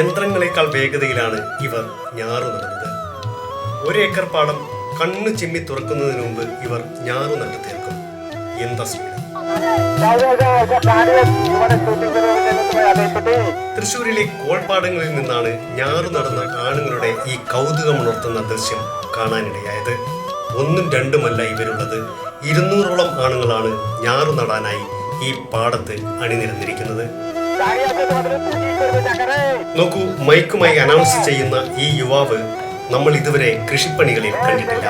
യന്ത്രങ്ങളെക്കാൾ വേഗതയിലാണ് ഇവർ ഞാറു നടന്നത്. ഒരേക്കർ പാടം കണ്ണു ചിമ്മി തുറക്കുന്നതിന് മുമ്പ് ഇവർ ഞാറു നട്ടു തീർക്കും. എന്താ സ്പീഡ്? തൃശൂരിലെ കോൾപ്പാടങ്ങളിൽ നിന്നാണ് ഞാറു നടന്ന ആണുങ്ങളുടെ ഈ കൗതുകമുണർത്തുന്ന ദൃശ്യം കാണാനിടയായത്. ഒന്നും രണ്ടുമല്ല ഇവരുള്ളത്. ഇരുന്നൂറോളം ആണുങ്ങളാണ് ഞാറു നടാനായി ഈ പാടത്ത് അണിനിരന്നിരിക്കുന്നത്. നോക്കൂ മൈക്കുമായി അനൗൺസ് ചെയ്യുന്ന ഈ യുവാവ് നമ്മൾ ഇതുവരെ കൃഷിപ്പണികളിൽ കണ്ടിട്ടില്ല.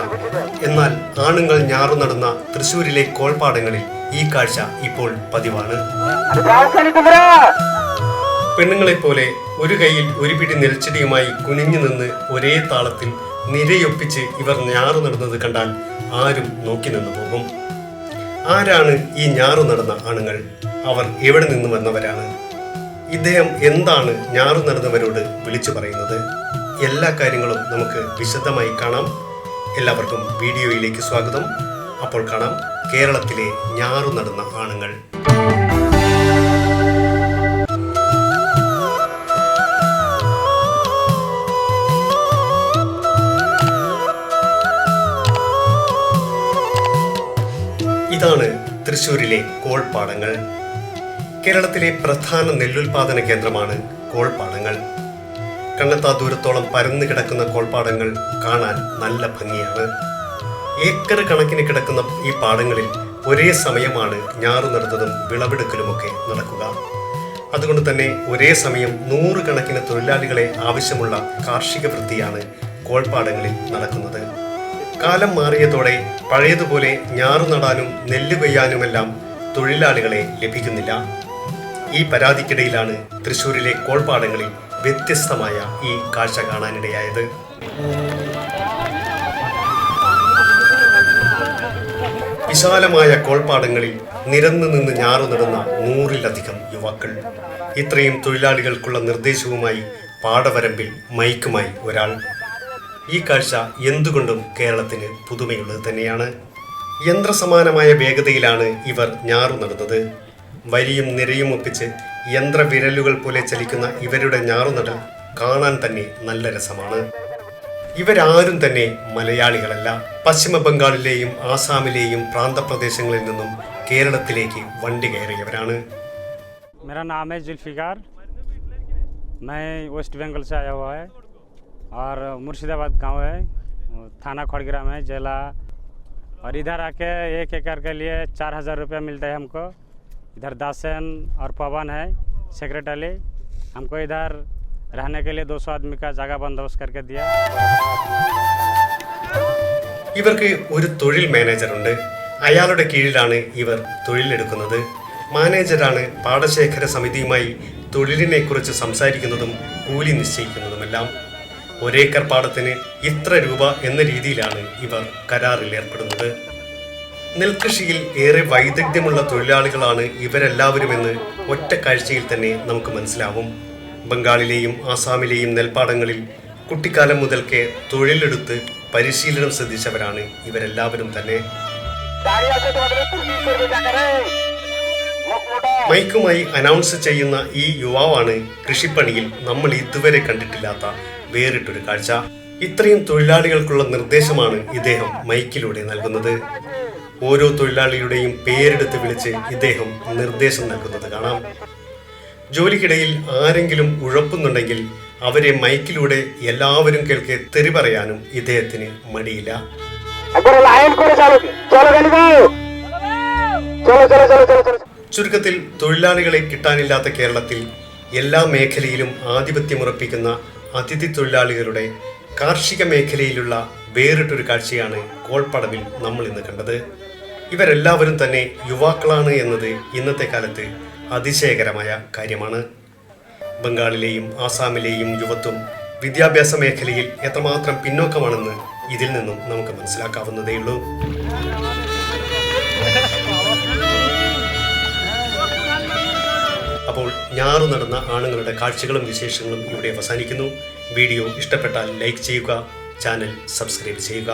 എന്നാൽ ആണുങ്ങൾ ഞാറു നടന്ന തൃശൂരിലെ കോൾപാടങ്ങളിൽ ഈ കാഴ്ച ഇപ്പോൾ പതിവാണ്. പെണ്ണുങ്ങളെ പോലെ ഒരു കൈയിൽ ഒരു പിടി നെൽച്ചെടിയുമായി കുനിഞ്ഞു നിന്ന് ഒരേ താളത്തിൽ നിരയൊപ്പിച്ച് ഇവർ ഞാറു നടന്നത് കണ്ടാൽ ആരും നോക്കി നിന്നു പോകും. ആരാണ് ഈ ഞാറു നടന്ന ആണുങ്ങൾ? അവർ എവിടെ നിന്ന് വന്നവരാണ്? ഇദ്ദേഹം എന്താണ് ഞാറു നടന്നവരോട് വിളിച്ചു പറയുന്നത്? എല്ലാ കാര്യങ്ങളും നമുക്ക് വിശദമായി കാണാം. എല്ലാവർക്കും വീഡിയോയിലേക്ക് സ്വാഗതം. അപ്പോൾ കാണാം കേരളത്തിലെ ഞാറു നടന്ന ആണുങ്ങൾ. ഇതാണ് തൃശ്ശൂരിലെ കോൾപ്പാടങ്ങൾ. കേരളത്തിലെ പ്രധാന നെല്ലുൽപാദന കേന്ദ്രമാണ് കോൾപ്പാടങ്ങൾ. കണ്ണെത്താ ദൂരത്തോളം പരന്നു കിടക്കുന്ന കോൾപ്പാടങ്ങൾ കാണാൻ നല്ല ഭംഗിയാണ്. ഏക്കർ കണക്കിന് കിടക്കുന്ന ഈ പാടങ്ങളിൽ ഒരേ സമയമാണ് ഞാറു നടുന്നതും വിളവെടുക്കലുമൊക്കെ നടക്കുക. അതുകൊണ്ട് തന്നെ ഒരേ സമയം നൂറുകണക്കിന് തൊഴിലാളികളെ ആവശ്യമുള്ള കാർഷിക വൃത്തിയാണ് കോൾപ്പാടങ്ങളിൽ നടക്കുന്നത്. കാലം മാറിയതോടെ പഴയതുപോലെ ഞാറു നടാനും നെല്ല് കൊയ്യാനുമെല്ലാം തൊഴിലാളികളെ ലഭിക്കുന്നില്ല. ഈ പരാതിക്കിടയിലാണ് തൃശൂരിലെ കോൾപാടങ്ങളിൽ വ്യത്യസ്തമായ ഈ കാഴ്ച കാണാനിടയായത്. വിശാലമായ കോൾപാടങ്ങളിൽ നിരന്നു നിന്ന് ഞാറു നടന്ന നൂറിലധികം യുവാക്കൾ. ഇത്രയും തൊഴിലാളികൾക്കുള്ള നിർദ്ദേശവുമായി പാടവരമ്പിൽ മൈക്കുമായി ഒരാൾ. ഈ കാഴ്ച എന്തുകൊണ്ടും കേരളത്തിന് പുതുമയുള്ളത് തന്നെയാണ്. യന്ത്രസമാനമായ വേഗതയിലാണ് ഇവർ ഞാറു നടന്നത്. വരിയും നിരയും ഒപ്പിച്ച് യന്ത്രവിരലുകൾ പോലെ ചലിക്കുന്ന ഇവരുടെ ഞാറുനടൽ കാണാൻ തന്നെ നല്ല രസമാണ് ഇവരാരും തന്നെ മലയാളികളല്ല പശ്ചിമ ബംഗാളിലെയും ആസാമിലെയും പ്രാന്തപ്രദേശങ്ങളിൽ നിന്നും കേരളത്തിലേക്ക് വണ്ടി കയറിയവരാണ് मेरा नाम है जुल्फ़िकार मैं वेस्ट बंगाल से आया हुआ है और मुर्शिदाबाद गांव है थाना खड़ग्राम है जिला और इधर आके एक एकड़ के लिए चार हज़ार रुपया मिलता है हमको इधर दासन और पवन है सेक्रेटरी हमको इधर रहने के लिए 200 आदमी का जगह बंदोबस्त करके दिया ഇവർക്ക് ഒരു തൊഴിൽ മാനേജറുണ്ട് അയാളുടെ കീഴിലാണ് ഇവർ തൊഴിലെടുക്കുന്നത് മാനേജരാണ് പാടശേഖര സമിതിയുമായി തൊഴിലിനെ കുറിച്ച് സംസാരിക്കുന്നതും കൂലി നിശ്ചയിക്കുന്നതുമെല്ലാം ഒരേക്കർ പാടത്തിന് ഇത്ര രൂപ എന്ന രീതിയിലാണ് ഇവർ കരാറിൽ ഏർപ്പെടുന്നത് നെൽകൃഷിയിൽ ഏറെ വൈദഗ്ധ്യമുള്ള തൊഴിലാളികളാണ് ഇവരെല്ലാവരുമെന്ന് ഒറ്റ കാഴ്ചയിൽ തന്നെ നമുക്ക് മനസ്സിലാവും. ബംഗാളിലെയും ആസാമിലെയും നെൽപ്പാടങ്ങളിൽ കുട്ടിക്കാലം മുതൽക്കേ തൊഴിലെടുത്ത് പരിശീലനം ശ്രദ്ധിച്ചവരാണ് ഇവരെല്ലാവരും തന്നെ. മൈക്കുമായി അനൗൺസ് ചെയ്യുന്ന ഈ യുവാവാണ് കൃഷിപ്പണിയിൽ നമ്മൾ ഇതുവരെ കണ്ടിട്ടില്ലാത്ത വേറിട്ടൊരു കാഴ്ച. ഇത്രയും തൊഴിലാളികൾക്കുള്ള നിർദ്ദേശമാണ് ഇദ്ദേഹം മൈക്കിലൂടെ നൽകുന്നത്. ഓരോ തൊഴിലാളിയുടെയും പേരെടുത്ത് വിളിച്ച് ഇദ്ദേഹം നിർദ്ദേശം നൽകുന്നത് കാണാം. ജോലിക്കിടയിൽ ആരെങ്കിലും ഉഴപ്പുന്നുണ്ടെങ്കിൽ അവരെ മൈക്കിലൂടെ എല്ലാവരും കേൾക്കെ തെറി പറയാനും ഇദ്ദേഹത്തിന് മടിയില്ല. ചുരുക്കത്തിൽ തൊഴിലാളികളെ കിട്ടാനില്ലാത്ത കേരളത്തിൽ എല്ലാ മേഖലയിലും ആധിപത്യമുറപ്പിക്കുന്ന അതിഥി തൊഴിലാളികളുടെ കാർഷിക മേഖലയിലുള്ള വേറിട്ടൊരു കാഴ്ചയാണ് കോൾപ്പടവിൽ നമ്മൾ ഇന്ന് കണ്ടത്. ഇവരെല്ലാവരും തന്നെ യുവാക്കളാണ് എന്നത് ഇന്നത്തെ കാലത്ത് അതിശയകരമായ കാര്യമാണ്. ബംഗാളിലെയും ആസാമിലെയും യുവത്വം വിദ്യാഭ്യാസ മേഖലയിൽ എത്രമാത്രം പിന്നോക്കമാണെന്ന് ഇതിൽ നിന്നും നമുക്ക് മനസ്സിലാക്കാവുന്നതേയുള്ളൂ അപ്പോൾ ഞാറു നടന്ന ആണുങ്ങളുടെ കാഴ്ചകളും വിശേഷങ്ങളും ഇവിടെ അവസാനിക്കുന്നു. വീഡിയോ ഇഷ്ടപ്പെട്ടാൽ ലൈക്ക് ചെയ്യുക ചാനൽ സബ്സ്ക്രൈബ് ചെയ്യുക.